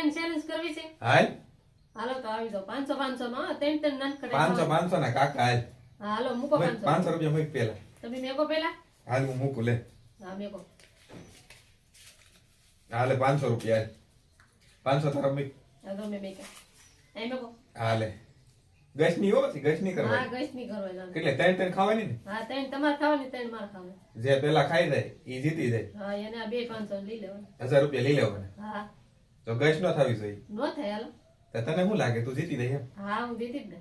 ત્રણ ચેલેન્જ કરવી છે? હાલ? હાલો તો આવી જાઓ. પાંચસો પાંચસો માં હા, ત્રણ ત્રણ નાનકડા પાંચસો પાંચસો ના કાકા હાલ. હાલો મૂકો મૂક, પાંચસો. પાંચસો રૂપિયા મૂક પેલા તમે મેકો પેલા હાલ હું મૂકું લે. હા મેકો. હાલે પાંચસો રૂપિયા હાલ. પાંચસો તારા મૂક. હા મે મેકા એ મેકો. હાલે ગેસની હો પછી ગેસની હા ની કરવા એટલે ત્રણ ત્રણ ખાવાની ને? હા ત્રણ તમારે ખાવાની ત્રણ માર ખાવાની. જે પેલા ખાઈ જાય એ જીતી જાય. હા એને આ બે પાંચસો લઈ લેવાના. હજાર રૂપિયા લઈ લેવાના. હા. તો ગેસ ન થવી જોઈએ નો થયેલો. તો તને શું લાગે? તું જીતી જાય એમ? હા હું જીતી જ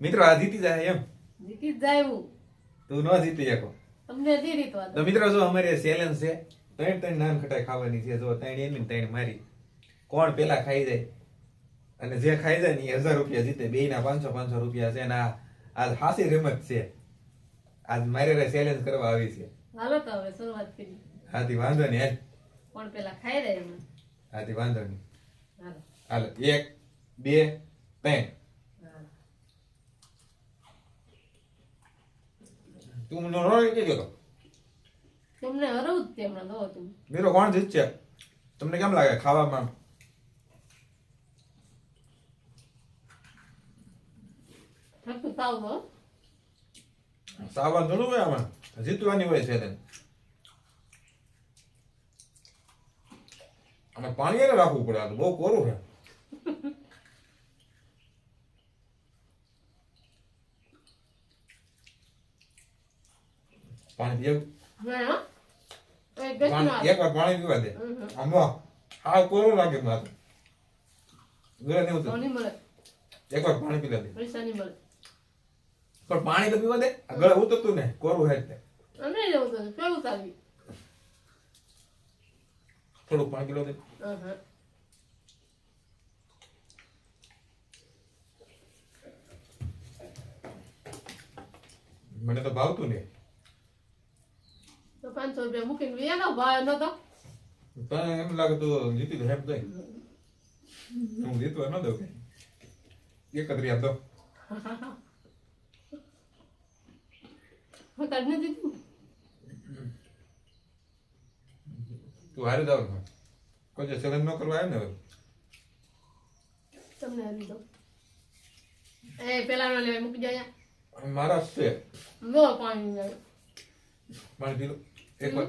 મિત્રો આ જીતી જાય એમ. જીતી જ જાય હું. તું ન જીતી શકો. તમને દીધી તો તો મિત્રો જો અમારે ચેલેન્જ છે ત્રણ ત્રણ નાન ખટાઈ ખાવાની છે. જો ત્રણ એની ને ત્રણ મારી. કોણ પેલા ખાઈ જાય? અને જે ખાઈ જાય ને એ હજાર રૂપિયા જીતે. બે ના પાંચસો પાંચસો રૂપિયા છે અને આ આજ હાસી રમત છે. આજ મારે ચેલેન્જ કરવા આવી છે. હાલો તો હવે શરૂઆત કરી હાથી વાંધો નહીં હાલ. કોણ પેલા ખાઈ રહે હાથી વાંધો નહીં. હાલો. એક બે ત્રણ. તું મને રોઈ કે તો. તમને હરવું જ તે દો તું મેરો કોણ જીતશે તમને કેમ લાગે ખાવામાં? સાવ સાવ સાવન હોય આમાં. જીતવાની હોય છે તેને આમાં પાણી એને રાખવું પડે આ બહુ કોરું છે. પાણી પીવું એક વાર પાણી પીવા દે. આમાં આ કોરું લાગે મારે ગળે નહીં ઉતરતું. મળે એક વાર પાણી પીવા દે. પણ પાણી તો પીવા દે. ગળે ઉતરતું ને કોરું હે એટલે અમે જવું તો થોડુંક પાણી પીવા દે મને તો ભાવતું ને તો પાંચસો રૂપિયા મૂકીને વ્યાનો ભાવ નતો તને એમ લાગે તો જીતી તો એમ કઈ હું જીતવા ન દઉં કઈ એકત્રી તો હું તાર નથી તું હારી જાવ કોઈ જે ચેલેન્જ ન કરવા આવે ને હવે? તમને હરી દઉં. એ પેલા નો લેવાય મૂકી જાય મારા છે. લો પાણી જાય પાણી પીલો એક વાર.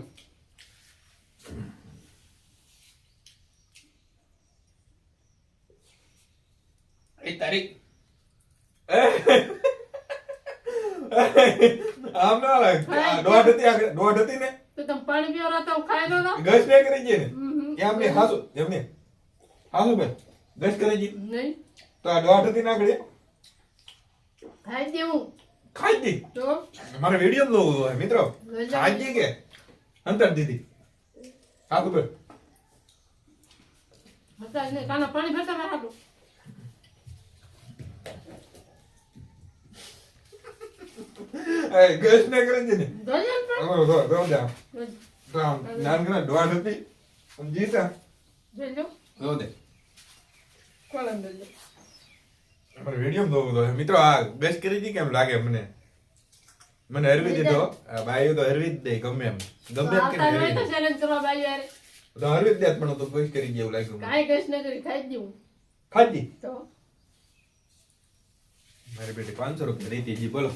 એ તારી આમ ના લાગે. દોઢ હતી આગળ દોઢ હતી ને? તો તમે પાણી પીવા રહ્યા તો ખાઈ લો ગશ ને કરી જઈએ ને. એમ ને હાસુ એમ ને હાસુ બેન ગશ કરી જઈએ નહીં. તો આ દોઢ હતી ના આગળ ખાઈ દેવું. ખાઈ દી તો? મારે વીડિયો નો હોય મિત્રો. ખાઈ દી કે? અંતર દીધી. હાસુ કાના પાણી ભરતા એ ગશ ને કરી જઈએ ને. જોઈએ ને પણ. હવે જો જો જા. જોઈ- તો આમ નાનકડા દોઢ હતી. આમ જીતા. જોઈજો જો દે. કોલમ જોઈજો અમારે વીડિયો જોવું તો મિત્રો આ બેસ્ટ કરી હતી કેમ લાગે મને? મને હરવી દીધો. બાઈઓ તો હરવી જ દે ગમે એમ. ગમે એમ કે હરવી તો દે. challenge કરવા બાઈ યારે. તો હરવી જ દે પણ તો બેસ્ટ કરી જેવું લાગ્યું. કાંઈ કશ ન કરી ખાઈ દેવું. ખાધી તો? મારી બેટી પાંચસો રૂપિયા દેતી જી બોલો.